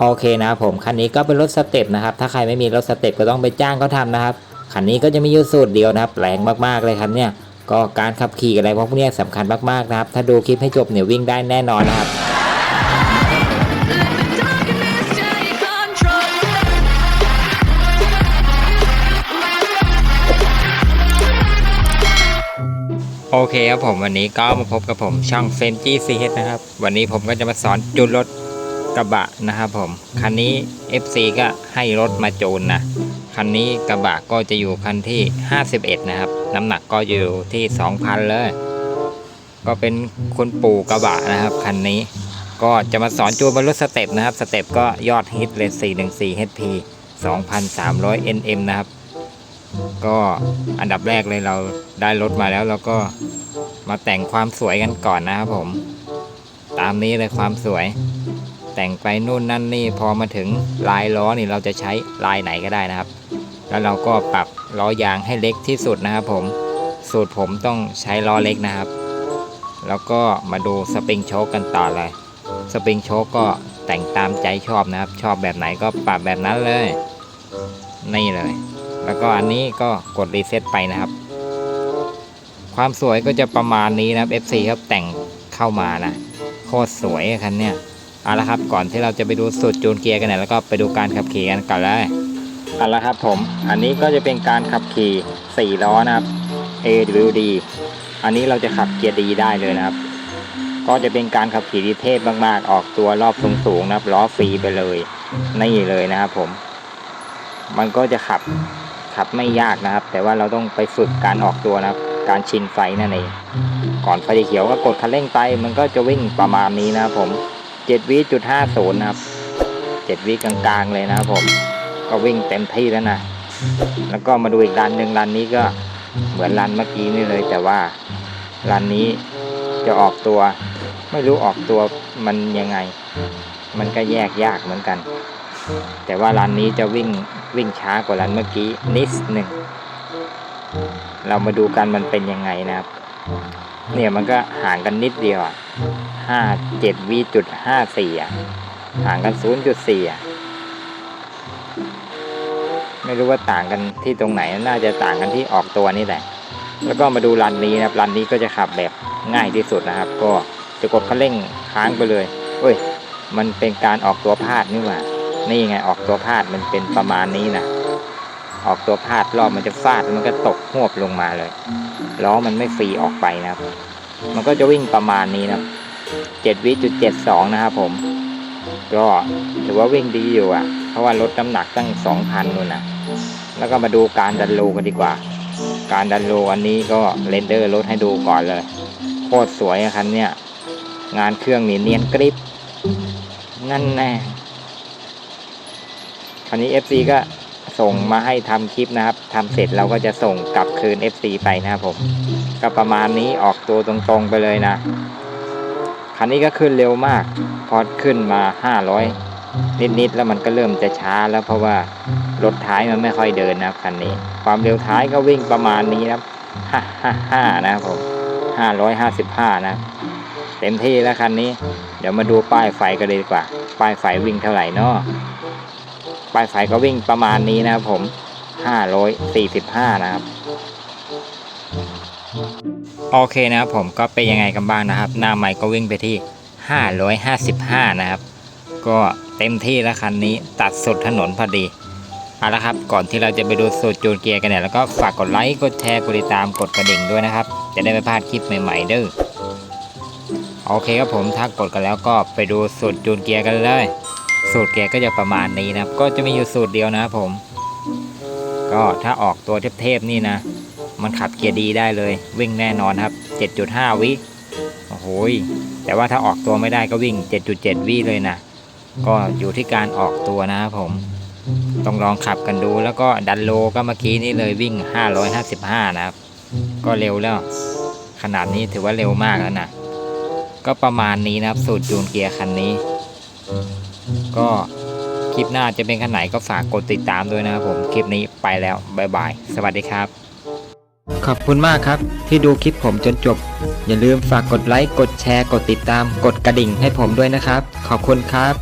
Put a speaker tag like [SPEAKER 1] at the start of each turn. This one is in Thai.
[SPEAKER 1] โอเคนะครับผมคันนี้ก็เป็นรถสเต็ปนะครับถ้าใครไม่มีรถสเต็ปก็ต้องไปจ้างเขาทำนะครับคันนี้ก็จะมีอยู่สูตรเดียวนะครับแรงมากๆเลยครับเนี่ยก็การขับขี่อะไรพวกนี้สำคัญมากๆนะครับ ถ้าดูคลิปให้จบเนี่ยวิ่งได้แน่นอนนะครับโอเคครับผมวันนี้ก็มาพบกับผมช่องเฟนจี้ซีเนะครับ วันนี้ผมก็จะมาสอนจูนรถ กระบะนะครับผม คันนี้ FC ก็ให้รถมาจูนนะ คันนี้กระบะก็จะอยู่คันที่ 51 นะครับ น้ำหนักก็อยู่ที่ 2,000 เลย ก็เป็นคุณปู่กระบะนะครับ คันนี้ก็จะมาสอนจูนบนรถสเต็ปนะครับ สเต็ปก็ยอดฮิตเลย 414 HP 2,300 NM นะครับ ก็อันดับแรกเลยเราได้รถมาแล้วเราก็มาแต่งความสวยกันก่อนนะครับผม ตามนี้เลยความสวย แต่งไปนู่นนั่นนี่พอมาถึงลายล้อนี่เราจะใช้ลายไหนก็ได้นะครับ แล้วเราก็ปรับล้อยางให้เล็กที่สุดนะครับผมสูตรผมต้องใช้ล้อเล็กนะครับ แล้วก็มาดูสปริงโชคกันต่อเลยสปริงโชคก็แต่งตามใจชอบนะครับ ชอบแบบไหนก็ปรับแบบนั้นเลยนี่เลย แล้วก็อันนี้ก็กดรีเซ็ตไปนะครับ ความสวยก็จะประมาณนี้นะครับ FC ครับแต่งเข้ามานะโคตรสวยคันเนี่ย เอาละครับก่อนที่เราจะไปดูสูตรจูนเกียร์กันเนี่ยแล้วก็ไปดูการขับขี่กันก่อนเลยเอาละครับผมอันนี้ก็จะเป็นการขับขี่ 4 ล้อนะครับ AWD อันนี้เราจะขับเกียร์ดีได้เลยนะครับ ก็จะเป็นการขับขี่ที่เทพมากๆ ออกตัวรอบสูงๆนะครับล้อฟรีไปเลยนี่เลยนะครับผม มันก็จะขับขับไม่ยากนะครับ แต่ว่าเราต้องไปฝึกการออกตัวนะครับ การชินไฟนั่นเองก่อนไฟเขียวก็กดคันเร่งไป มันก็จะวิ่งประมาณนี้นะครับผม 7วิจุดห้าศูนย์นะครับ7วิกลางๆเลยนะครับผมก็วิ่งเต็มที่แล้วนะ แล้วก็มาดูอีกรันหนึ่งรันนี้ก็เหมือนรันเมื่อกี้นี่เลย แต่ว่ารันนี้จะออกตัว ไม่รู้ออกตัวมันยังไง มันก็แยกยากเหมือนกัน แต่ว่ารันนี้จะวิ่งวิ่งช้ากว่ารันเมื่อกี้นิดหนึ่งเรามาดูกันมันเป็นยังไงนะครับ เนี่ยมันก็ห่างกันนิดเดียวอะห้าเจ็ดวิจุดห้าสี่อะ ห่างกันศูนย์จุดสี่อะ ไม่รู้ว่าต่างกันที่ตรงไหน น่าจะต่างกันที่ออกตัวนี่แหละ แล้วก็มาดูรันนี้นะครับ รันนี้ก็จะขับแบบง่ายที่สุดนะครับ ก็จะกดคันเร่งค้างไปเลยเอ้ย มันเป็นการออกตัวพลาดนี่หว่า นี่ไงออกตัวพลาดมันเป็นประมาณนี้นะ ออกตัวพลาดรอบมันจะฟาดมันก็ตกหวบลงมาเลยล้อมันไม่ฟรีออกไปนะครับ มันก็จะวิ่งประมาณนี้นะเจ็ดวิจุดเจ็ดสองนะครับผม ก็ถือว่าวิ่งดีอยู่อะ เพราะว่าลดน้ำหนักตั้งสองพันนู่นนะแล้วก็มาดูการดันโลกันดีกว่า การดันโลอันนี้ก็เรนเดอร์ลดให้ดูก่อนเลย โคตรสวยคันเนี่ยงานเครื่องนี่เนียนกริบนั่นแน่คันนี้ FC ก็ ส่งมาให้ทำคลิปนะครับทำเสร็จเราก็จะส่งกลับคืน FC ไปนะครับผม ก็ประมาณนี้ออกตัวตรงๆไปเลยนะ คันนี้ก็ขึ้นเร็วมาก พอขึ้นมา 500 นิดๆ แล้วมันก็เริ่มจะช้าแล้วเพราะว่ารถท้ายมันไม่ค่อยเดินนะครับคันนี้ ความเร็วท้ายก็วิ่งประมาณนี้นะครับห้าห้าห้านะครับผมห้าร้อยห้าสิบห้านะ เต็มที่แล้วคันนี้ เดี๋ยวมาดูป้ายไฟกันเลยดีกว่า ป้ายไฟวิ่งเท่าไหร่นาะ ป้ายไฟก็วิ่งประมาณนี้นะครับผม545นะครับ โอเคนะครับผมก็เป็นยังไงกันบ้างนะครับ หน้าใหม่ก็วิ่งไปที่555นะครับ ก็เต็มที่แล้วคันนี้ตัดสุดถนนพอดีเอาละครับก่อนที่เราจะไปดูสูตรจูนเกียร์กันเนี่ยแล้วก็ฝากกดไลค์กดแชร์กดติดตามกดกระดิ่งด้วยนะครับ จะได้ไม่พลาดคลิปใหม่ๆด้อโอเคครับผมถ้ากดกันแล้วก็ไปดูสูตรจูนเกียร์กันเลย สูตรเกียร์ก็จะประมาณนี้นะครับ ก็จะมีอยู่สูตรเดียวนะครับผม ก็ถ้าออกตัวเทพๆนี่นะ มันขับเกียร์ดีได้เลย วิ่งแน่นอนครับ 7.5 วิโอ้โหแต่ว่าถ้าออกตัวไม่ได้ก็วิ่ง 7.7 วิเลยนะก็อยู่ที่การออกตัวนะครับผม ต้องลองขับกันดูแล้วก็ดันโลก็เมื่อกี้นี่เลยวิ่ง 555 นะครับ ก็เร็วแล้ว ขนาดนี้ถือว่าเร็วมากแล้วนะ ก็ประมาณนี้นะครับ สูตรจูนเกียร์คันนี้ ก็คลิปหน้าจะเป็นขันไหนก็ฝากกดติดตามด้วยนะครับผม คลิปนี้ไปแล้วบ๊ายบาย สวัสดีครับ ขอบคุณมากครับที่ดูคลิปผมจนจบ อย่าลืมฝากกดไลค์ กดแชร์ กดติดตาม กดกระดิ่งให้ผมด้วยนะครับ ขอบคุณครับ